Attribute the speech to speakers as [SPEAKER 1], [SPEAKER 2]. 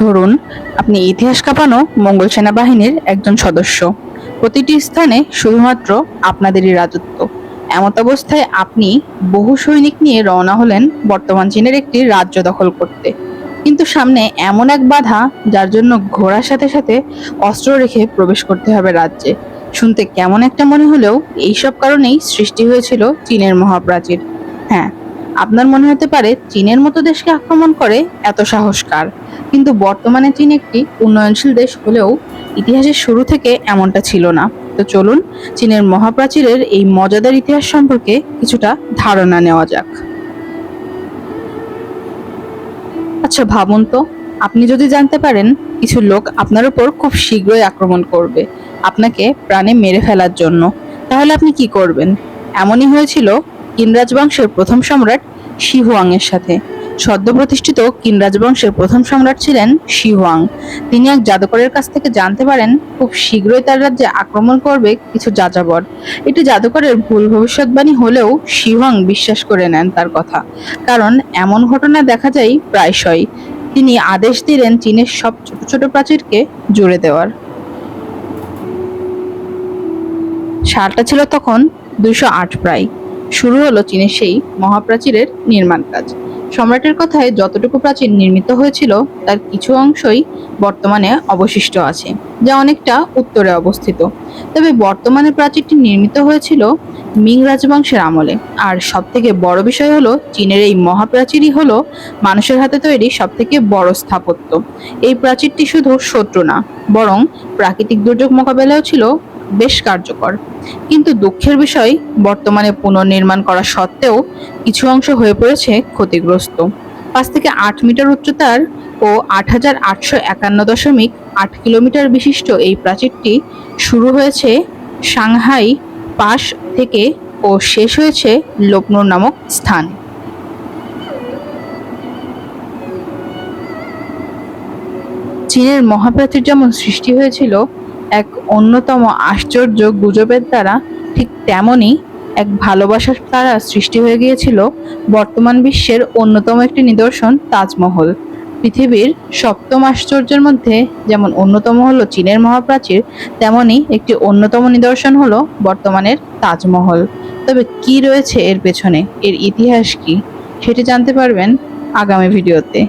[SPEAKER 1] ধরুন, আপনি ইতিহাস কাঁপানো মঙ্গল সেনাবাহিনীর একজন সদস্য। প্রতিটি স্থানে শুধুমাত্র আপনাদেরই রাজত্ব। এমত অবস্থায় আপনি বহু সৈনিক নিয়ে রওনা হলেন বর্তমান চীনের একটি রাজ্য দখল করতে। কিন্তু সামনে এমন এক বাধা, যার জন্য ঘোড়ার সাথে সাথে অস্ত্র রেখে প্রবেশ করতে হবে রাজ্যে। শুনতে কেমন একটা মনে হলেও এইসব কারণেই সৃষ্টি হয়েছিল চীনের মহাপ্রাচীর। হ্যাঁ আপনার মনে হতে পারে চীনের মতো দেশকে আক্রমণ করে এত সাহসকার, কিন্তু বর্তমানে চীন একটি উন্নয়নশীল দেশ হলেও ইতিহাসের শুরু থেকে এমনটা ছিল না। তো চলুন চীনের মহাপ্রাচীরের এই মজাদার ইতিহাস সম্পর্কে কিছুটা ধারণা নেওয়া যাক। আচ্ছা ভাবুন তো, আপনি যদি জানতে পারেন, কিছু লোক আপনার উপর খুব শীঘ্রই আক্রমণ করবে, আপনাকে প্রাণে মেরে ফেলার জন্য। তাহলে আপনি কি করবেন? এমনই হয়েছিল কিন রাজবংশের প্রথম সম্রাট শি হুয়াং এর সাথে। সদ্য প্রতিষ্ঠিত কিন রাজবংশের প্রথম সম্রাট ছিলেন শি হুয়াং। তিনি এক জাদুকরের কাছ থেকে জানতে পারেন, খুব শীঘ্রই তার রাজ্যে আক্রমণ করবে কিছু যাযাবর। এটি জাদুকরের ভুল ভবিষ্যৎবাণী হলেও শি হুয়াং বিশ্বাস করে নেন তার কথা। কারণ এমন ঘটনা দেখা যায় প্রায়শই। তিনি আদেশ দিলেন চীনের সব ছোট ছোট প্রাচীরকে জুড়ে দেওয়ার। সালটা ছিল তখন দুইশো আট প্রায়। শুরু হলো চীনের সেই মহাপ্রাচীরের নির্মাণ কাজ। সম্রাটের কথায় যতটুকু প্রাচীর নির্মিত হয়েছিল, তার কিছু অংশই বর্তমানে অবশিষ্ট আছে, যা অনেকটা উত্তরে অবস্থিত। তবে বর্তমানে প্রাচীরটি নির্মিত হয়েছিল মিং রাজবংশের আমলে। আর সব থেকে বড় বিষয় হলো, চীনের এই মহাপ্রাচীরই হলো মানুষের হাতে তৈরি সব থেকে বড় স্থাপত্য। এই প্রাচীরটি শুধু শত্রু না, বরং প্রাকৃতিক দুর্যোগ মোকাবেলাও ছিল বেশ কার্যকর। কিন্তু দুঃখের বিষয়, বর্তমানে পুনর্নির্মাণ করা সত্ত্বেও কিছু অংশ হয়ে পড়েছে ক্ষতিগ্রস্ত। পাঁচ থেকে আট মিটার উচ্চতার ও আট হাজার আটশো একান্ন দশমিক আট কিলোমিটার বিশিষ্ট এই প্রাচীরটি শুরু হয়েছে সাংহাই পাশ থেকে ও শেষ হয়েছে লোকনোর নামক স্থান। চীনের মহাপ্রাচীর যেমন সৃষ্টি হয়েছিল এক অন্যতম আশ্চর্য গুজবের দ্বারা ঠিক তেমনই এক ভালোবাসার দ্বারা সৃষ্টি হয়ে গিয়েছিল বর্তমান বিশ্বের অন্যতম একটি নিদর্শন তাজমহল। পৃথিবীর সপ্তম আশ্চর্যের মধ্যে যেমন অন্যতম হলো চীনের মহাপ্রাচীর, তেমনই একটি অন্যতম নিদর্শন হলো বর্তমানের তাজমহল। তবে কি রয়েছে এর পেছনে? এর ইতিহাস কি? সেটি জানতে পারবেন আগামী ভিডিওতে।